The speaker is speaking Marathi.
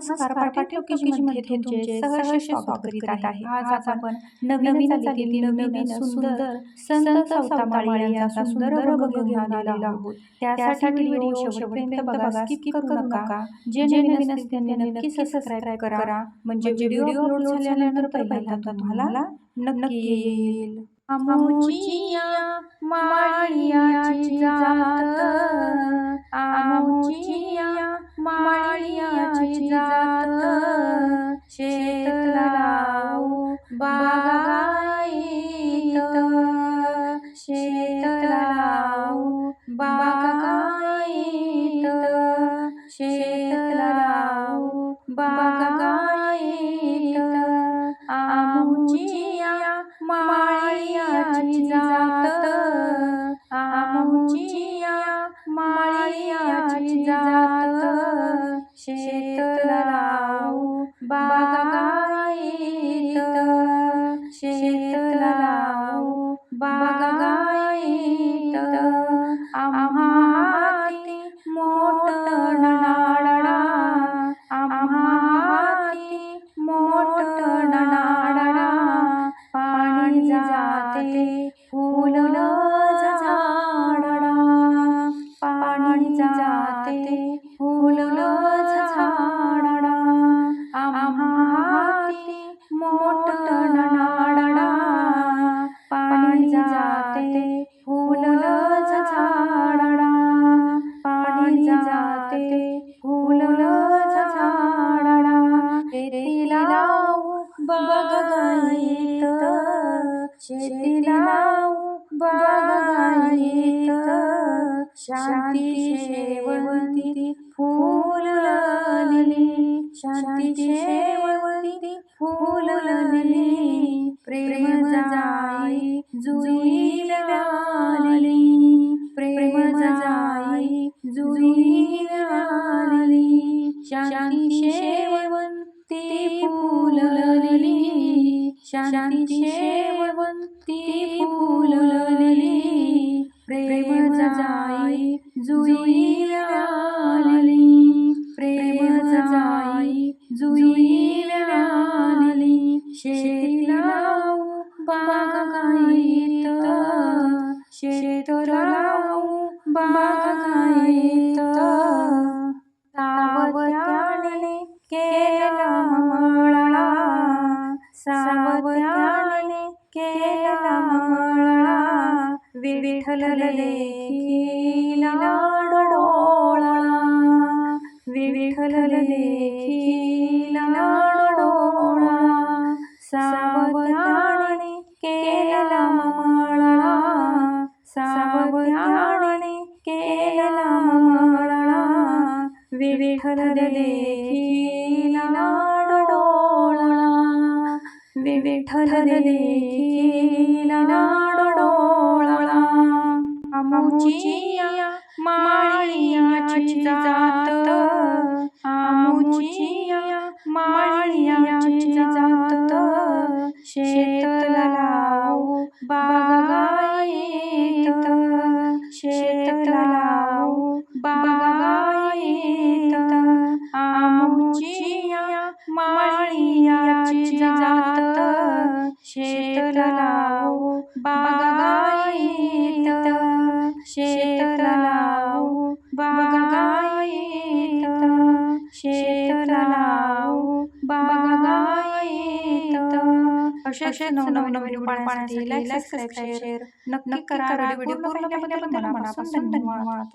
नमस्कार पाटील टॉकीजमध्ये तुमचे सहर्ष स्वागत करीत आहे. आज आपण नवीन चालीतील नवीन सुंदर संत सौतामाळी यांचा सुंदर रंग घेऊन आलेलो आहोत. त्यासाठी व्हिडिओ शेवटपर्यंत बघा स्किप करू नका. जे नवीन असते त्यांनी नक्की सबस्क्राईब करा. म्हणजे व्हिडिओ अपलोड झाल्यानंतर पहिल्यांदा तुम्हाला नक्की येईल. आमुचिया माळियाची जात जाते. फुलं झाडा आम्हाती मोठं नाडा पाणी जाते. फुलं झाडा पाणी जाते. फुलं झाडा शेती लावू बागायत शेती लावू बागायत शांती शेवंती फुलली शांती शेवंती फुलली प्रेम जाई जुई लाली प्रेम जाई जुई लाली शांती शेवंती फुलली शांती जाई जुई लाली प्रेम जाई जुई लाली शेती लावू बागायत शेत लावू बागायत. विठ्ठल लेखी लाडोळा. विठ्ठल लेखी लाडोळा. सावत्याने केला मळा. सावत्याने केला मळा. विठ्ठल लेखी लाडोळा. विठ्ठल लेखी लाडोळा. आमुचिया माळियाची जात. आमुचिया माळियाची जात. शेत शेतलाऊ बागायत शेत शेतलाऊ बागायत आमुचिया माळियाची जात. शेत शेतलाऊ बागायत शेतलाऊ बागायत अशा नवनवीन व्हिडिओ पाहण्यासाठी लाईक सबस्क्राईब शेअर नक्की करा. व्हिडिओ पूर्ण पाहिल्याबद्दल मनापासून धन्यवाद.